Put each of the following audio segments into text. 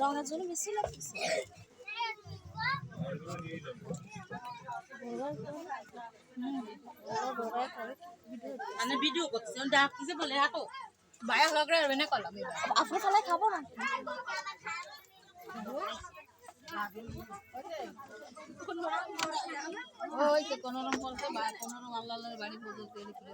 রঙের জন্য বেশি লাগতেছে মানে ভিডিও করতেছে। ডাকতেছে বলে হাঁটো। বায়া লগরে এনে কলাম। আপনি খালে খাব না? ওই তো কোনো রকম বলতে বা কোনো রকম আল্লাহ বাড়ি পুজো করে করে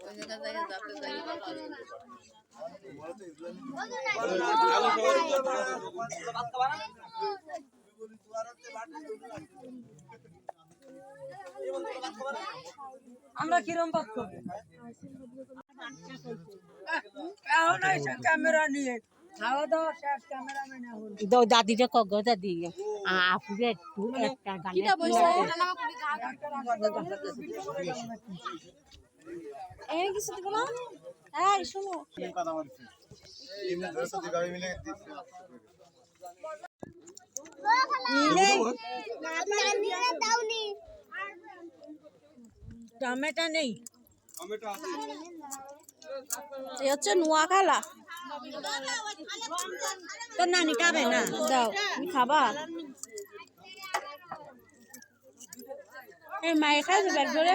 ওই জায়গা জায়গা যাতে যাই। আমরা কিরম বাদ করব? ক্যামেরা নিয়ে খাওয়া দাওয়া শেষ ক্যামেরাম্যান এখন দাদিটা কগ দাদি আপুরে একটু একটা গানে কিছু দিব না এই শোনো। টমেটো নেই। এই হচ্ছে নোয়া খালা। তো নানি খাবে না? দাও তুমি খাবা? এই মায়ের খাইছে ব্যাগ ধরে।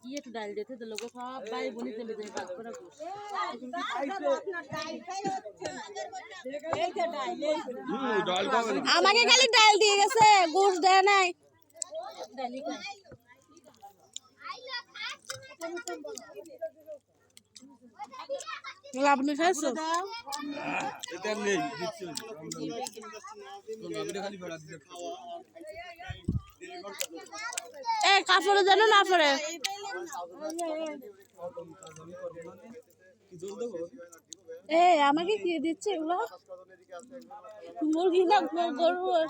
কি একটু ডাল দিতে তো লোক সব ভাই বোনি দেবে দেবে করে আমাকে খালি ডাল দিয়ে গেছে গোশ দেয় নাই। আপনি খাইছো? এটা নেই খালি ভাড়া দিতে। এ কাপড়ে জানো না দেবো এ আমাকে কি দিচ্ছে এগুলো? মুরগি না, গরু এই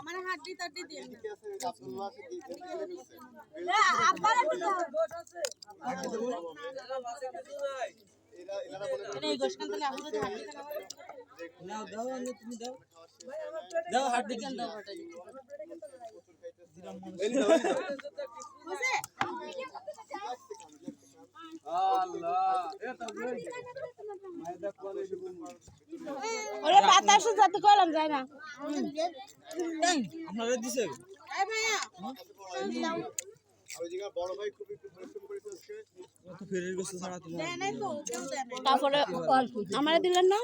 গোশকান তাহলে আপুরে ধান দিতে না নাও দাও তুমি দাও। দাও দাও ওরে বাতাসে যাতে কলাম যায় না আপনারা দিছে? বড় ভাই খুব একটু পরিশ্রম করেছে আজকে কত ফেরের গোস্ত ছাড়া তোমার তারপরে আমার দিলেন না?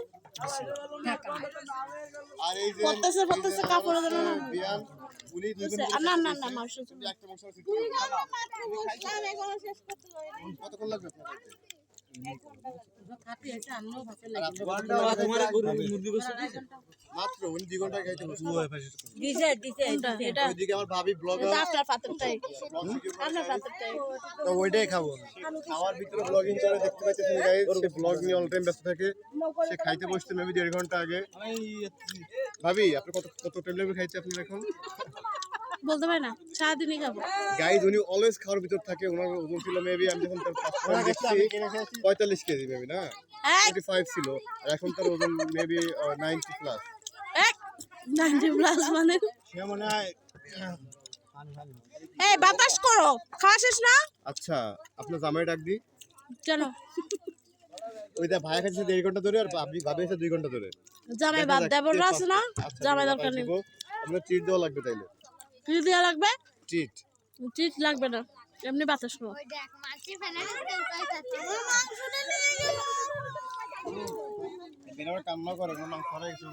আর এই যে পড়তেছে পড়তেছে কাপড়ে জানো না। বিয়ান উনি দুই সে- না না না কতক্ষণ লাগবে ওইটাই খাব খাওয়ার ভিতরে করে দেখতে সে ব্লগ নিয়ে অল টাইম ব্যস্ত থাকে সে খাইতে বসতে মেবি দেড় ঘণ্টা আগে ভাবি আপনি কত কত লাগবে খাইতে আপনার এখন বলতে পারি না সারাদিনই খাব। গাইজ উনি অলওয়েজ খাওয়ার ভিতর থাকে ওনার ওজন ছিল মেবি আমি যখন তার দেখছি পঁয়তাল্লিশ কেজি মেবি না? টোয়েন্টি ফাইভ ছিল আর এখন তার ওজন maybe ninety plus ninety plus মানে? সে মনে হয় এই বাতাস করো খাওয়া শেষ না? আচ্ছা আপনার জামাই ডাক দি। কেন? ওই দা ভাই খাচ্ছে দেড় ঘণ্টা ধরে আর ভাবি ভাবি খাচ্ছে দুই ঘণ্টা ধরে। জামাই বাদ দেবো না আছে না আচ্ছা, জামাই দরকার নেই। আপনার ট্রিট দেওয়া লাগবে তাইলে। কি দেওয়া লাগবে ট্রিট চিট লাগবে না এমনি বাতাস করো কান্না করে না মাংস কিছু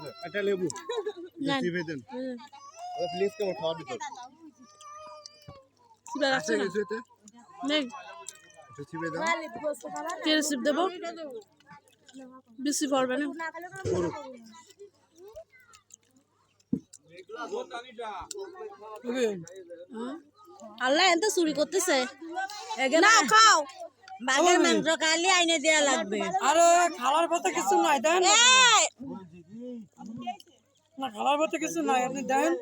লেবু দেন প্লিজ কেমন রিসিভ দেবো বেশি পড়বে না। আল্লাহ এত চুরি করতেছে। না খাও। বাঘের মাংস খালি আইনে দেয়া লাগবে। আরে খালার পথে কিছু নাই দেন এই, না খালার পথে কিছু নাই আপনি দেন।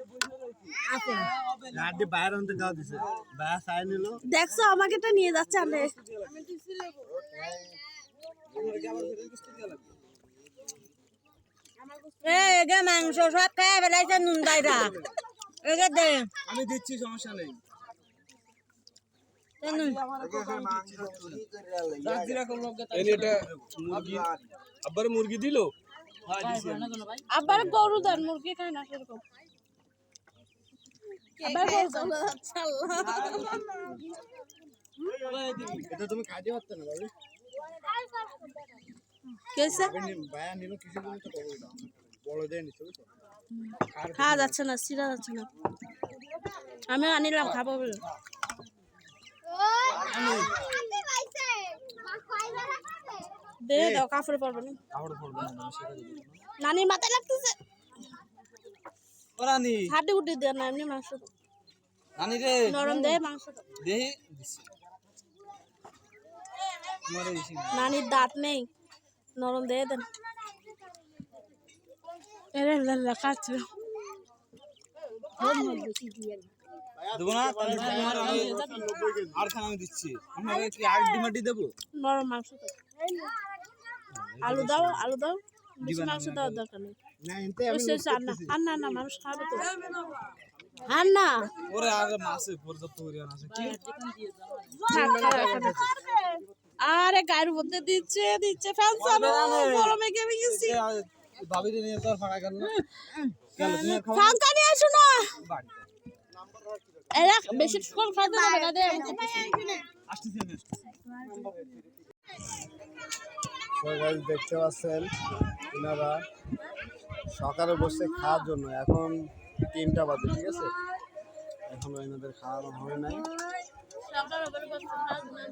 দেখছ আমাকে তো নিয়ে যাচ্ছে এ এগে মাংস সব খাই বেলাইছে নুন দাইরা এগে দে। আমি দিচ্ছি সমস্যা নেই। মুরগি। আবার মুরগি দিলো? আবার গরু দেন মুরগি খায় না সেরকম। আবার এটা তুমি খাইতে পারতে না বাবু কেসে? বায়া নিল কিছু জন্য তো করব খাওয়া যাচ্ছে না সিরা যাচ্ছে না। আমি আনিলাম খাব বলে। দে দাও কাপড়ে পরবে না। নানির মাথায় লাগতেছে। রানি। হাড্ডি গুড্ডি দেয় না এমনি মাংস দাও। রানি রে। নরম দেয় মাংস নানির দাঁত নেই। নরম দিয়ে দেন। এরে লাল্লা কাছে দেবো না? তাহলে তোমার আমি আর খান আমি দিচ্ছি। আপনাকে কি আর ডিমাটি দেবো? নরম মাংস দাও আলু দাও আলু দাও। বেশি মাংস দেওয়ার দরকার নেই। না শেষ আর না আর না না মানুষ খাবে তো। আর না ওরে আর মাছে পর্যাপ্ত পরিমাণ আছে কি? থাক, থাক, এখন। আরে গায়ের মধ্যে দিচ্ছে দিচ্ছে ফ্যান চালো গরমে কেমে গেছি। ভাবি নিয়ে ফাড়া গেল ফাঙ্কা নিয়ে আসো না। এরা বেশি ফোন না আসতেছি দেখতে পাচ্ছেন এনারা সকালে বসে খাওয়ার জন্য। এখন তিনটা বাজে ঠিক আছে? এখনও এনাদের খাওয়ানো হয় নাই।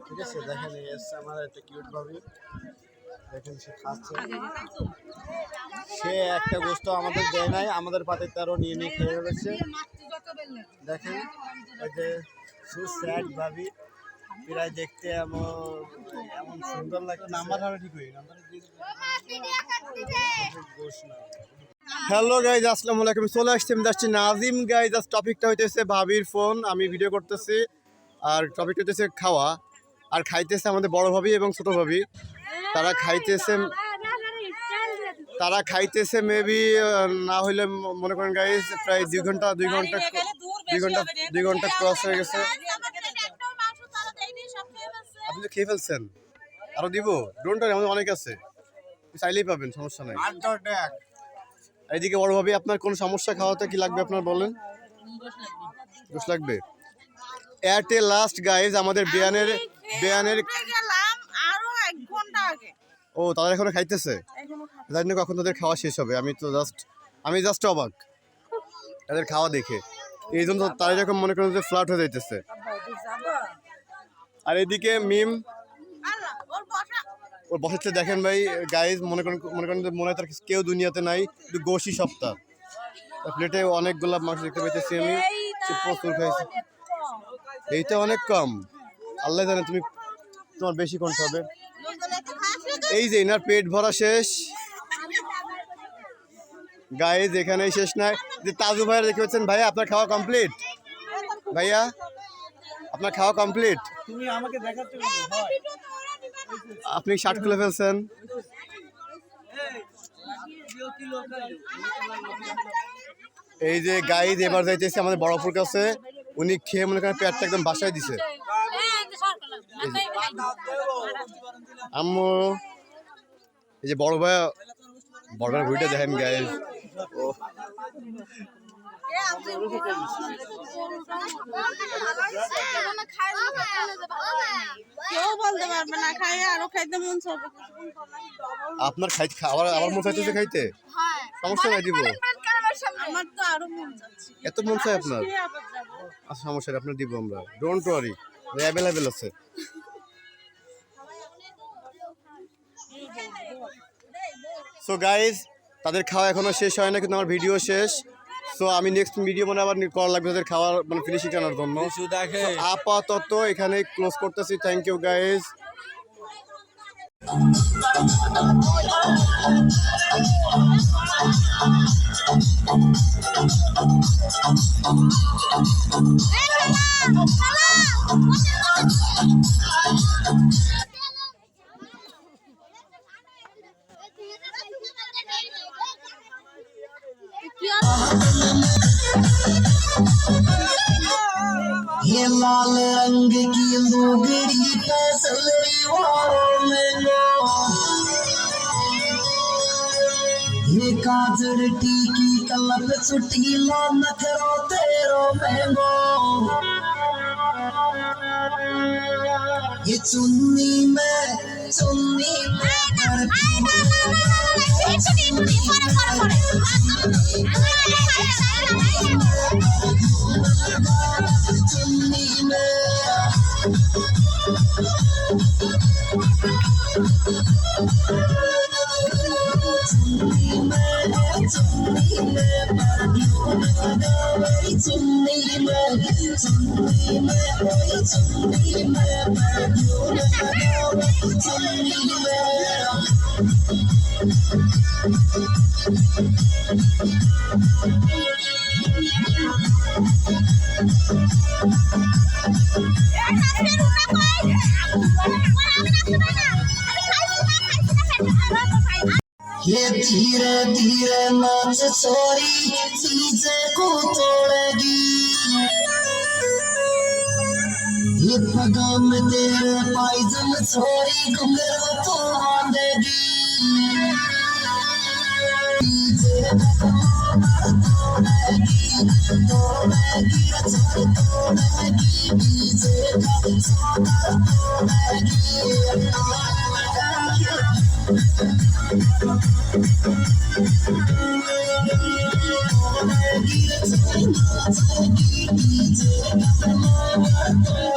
ঠিক আছে দেখেন এসছে আমার একটা কিউট ভাবি। দেখেন সে খাচ্ছে। সে একটা বস্তু আমাদের দেয় নাই আমাদের পাতে তারও নিয়ে নিয়ে খেয়ে ফেলেছে। দেখেন এই যে সু ভাবি প্রায় দেখতে এমন এমন সুন্দর লাগে নাম্বার হবে ঠিক হয়ে নাম্বার হ্যালো গাইজ আসসালামু আলাইকুম। চলে আসছি আমি যাচ্ছি নাজিম গাইজ আজ টপিকটা হইতেছে ভাবির ফোন আমি ভিডিও করতেছি আর টপিকটা হইতেছে খাওয়া। আর খাইতেছে আমাদের বড় ভাবি এবং ছোট ভাবি। তারা খাইতেছে তারা খাইতেছে মেবি না হইলে মনে করেন গাইজ প্রায় দুই ঘণ্টা দুই ঘণ্টা দুই ঘণ্টা দুই ঘণ্টা ক্রস হয়ে গেছে। আপনি তো খেয়ে ফেলছেন? আরও দিব? ডোন্ট আমাদের অনেক আছে। চাইলেই পাবেন সমস্যা নাই। এইদিকে বড় ভাবি আপনার কোন সমস্যা খাওয়াতে কি লাগবে আপনার বলেন? দোষ লাগবে। এয়ারটেল লাস্ট গাইজ আমাদের বেয়ানের বেয়ানের ও, তারা এখনও খাইতেছে? জানি না কখন তাদের খাওয়া শেষ হবে। আমি তো জাস্ট আমি জাস্ট অবাক। তাদের খাওয়া দেখে। এই জন্য তারা এরকম মনে করেন যে ফ্ল্যাট হয়ে যাইতেছে। আর এদিকে মিম, ওর বসাচ্ছে দেখেন ভাই গাইজ মনে করেন মনে করেন যে মনে হয় তার কেউ দুনিয়াতে নাই শুধু গোশি সপ্তাহ। প্লেটে অনেক গোলাপ মাংস দেখতে পেতেছি আমি প্রচুর খাইছি। এইটা অনেক কম। আল্লাহ জানে তুমি তোমার বেশি কোনটা হবে। এই যে এনার পেট ভরা শেষ। গাইজ এখানেই শেষ নাই। যে তাজু ভাইয়ের দেখতে পাচ্ছেন ভাইয়া আপনার খাওয়া কমপ্লিট ভাইয়া আপনার খাওয়া কমপ্লিট তুমি আমাকে দেখাচ্ছ আপনি শার্ট খুলে ফেলছেন। এই যে গাইজ এবার যাইতেছে আমাদের বড়পুর কাছে। উনি খেয়ে মনে করেন পেটটা একদম বাসায় দিছে। আম্মু এই যে বড় ভাই বড় ভাইয়ের ভুঁড়িটা দেখেন গাইজ ও আপনার খাইতে আবার আবার মন চাইতেছে খাইতে? সমস্যা নাই দিব। আমার তো আরও মন চাচ্ছে। এত মন চাই আপনার? আচ্ছা সমস্যা আপনার দিব আমরা। ডোন্ট ওয়ারি অ্যাভেলেবেল আছে। সো গাইজ তাদের খাওয়া এখনও শেষ হয় না কিন্তু আমার ভিডিও শেষ। সো আমি নেক্সট ভিডিও মানে আবার করা লাগবে তাদের খাওয়ার মানে ফিনিশিং টানার জন্য। আপাতত এখানে ক্লোজ করতেছি। থ্যাংক ইউ গাইজ ये लाल रंग की लुगड़ी पे सलरी वालों में लो ये काजर टीकी कलप सुटी लो नखरो तेरो महंगो ये चुन्नी में चुन्नी में ये धीरे धीरे नाच छोरी चीजे को तोड़ेगी पगाम तेरे पायजम छोरी घुंघरू तो बांधेगी डीजे तोड़ेगी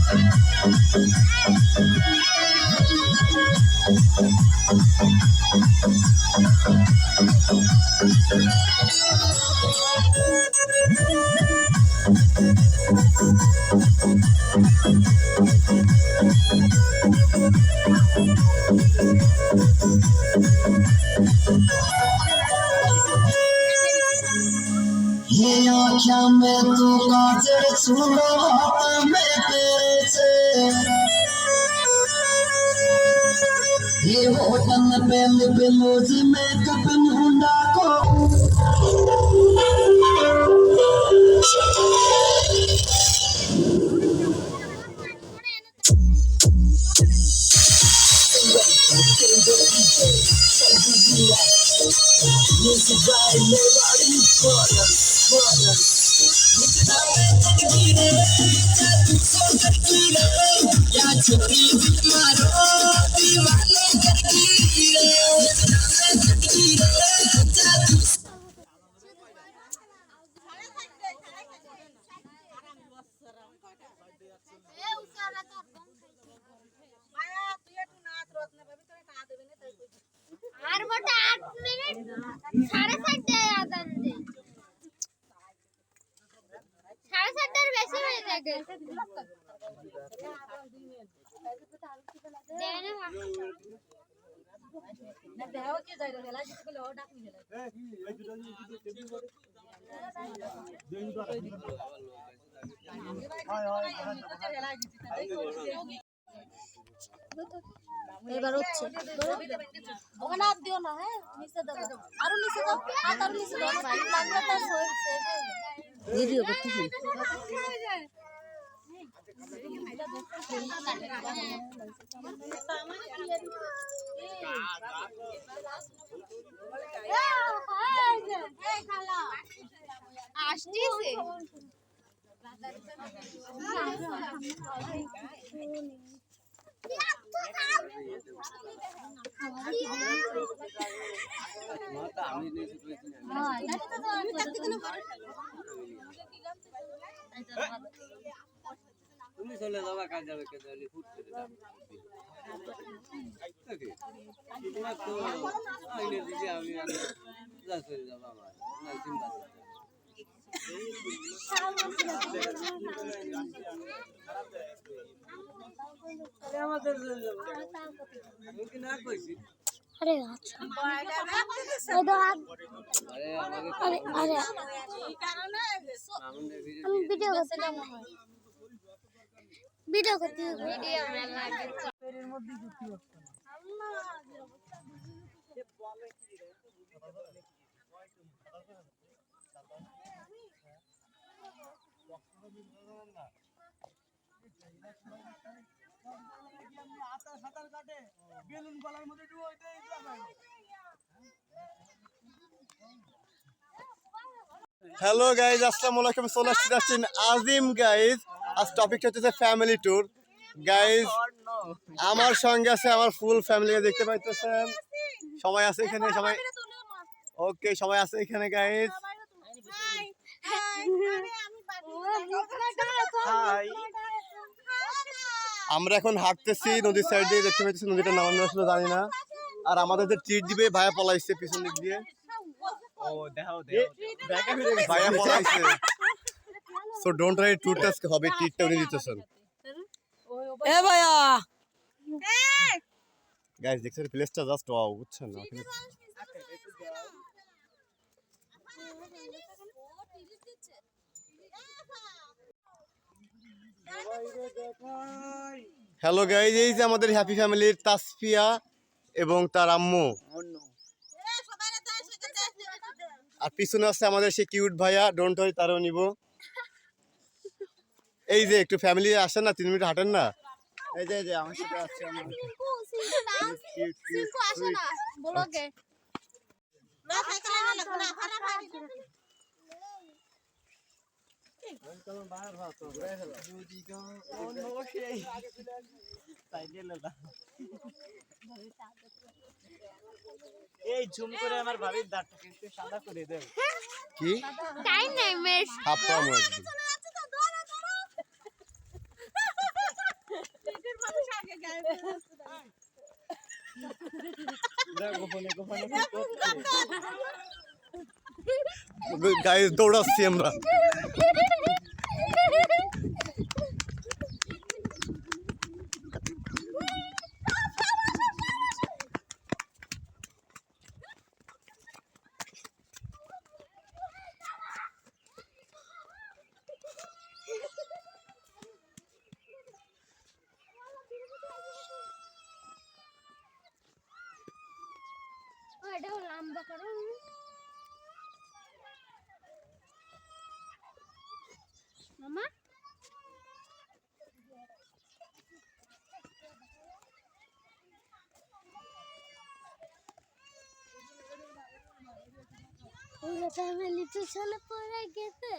सुना था मैं तेरे से ये होटन पे लिप लोज में कपिन हुंडा को Music right, everybody, brothers, brothers. আর মোটা আট মিনিট সাড়ে চারটায় আদান দে সাড়ে চারটার বেশি হয়ে থাকে দেয় না বাবা। এবার হচ্ছে। ওখানে আর দিও না হ্যাঁ? নিচে দেবো আরও নিচে দাও। আর তার নিচে দাও। লাগবে তার ভিডিও করতেছি হ্যাঁ। তুমি চলে যাবা কাজ যাবে কাজ যাবে ফুট করে যাবে? তোমার তো আইনে দিদি আমি যা চলে যাব আমার না চিন্তা করতে আমাদের যাব। আমি কি না কইছি? আরে আচ্ছা। ওই তো ভিডিও আমি ভিডিও করছিলাম ভিডিও করতে ভিডিও হ্যালো গাইজ আসসালামু আলাইকুম চলে আসছি আজিম গাইজ আজ টপিকটা হচ্ছে ফ্যামিলি ট্যুর গাইজ আমার সঙ্গে আছে আমার ফুল ফ্যামিলি দেখতে পাইতেছেন। সবাই আছে এখানে সবাই ওকে সবাই আছে এখানে গাইজ আমরা এখন হাঁটতেছি নদীর সাইড দিয়ে দেখতে পাইতেছি নদীটার নাম আমরা আসলে জানি না। আর আমাদের যে ট্রিট দিবে ভাইয়া পলাইছে পিছন দিক দিয়ে। ভাইয়া পলাইছে। So don't write tour task হবে ট্রিটটা উনি দিতেছেন। এ ভাইয়া। গাইস দেখছেন প্লেসটা জাস্ট ওয়াও বুঝছেন না? হ্যালো গাইজ এই যে আমাদের হ্যাপি ফ্যামিলির তাসফিয়া এবং তার আম্মু। আর পিছনে আছে আমাদের সে কিউট ভাইয়া ডোন্ট ওয়ারি তারও নিব। এই যে একটু ফ্যামিলি আসেন না তিন মিনিট হাঁটেন না। এই যে এই যে আমার সাথে আছে আমার। সিঙ্কু আসে না ব্লগে এই ঝুম করে আমার ভাবির দাঁতটা কিন্তু সাদা করে দেব কি? টাইম নাই মেশ গাইজ দৌড়াচ্ছি আমরা এটা লম্বা করো। মামা? ওরা তো আমার লিচু ছেলে পড়ে গেছে।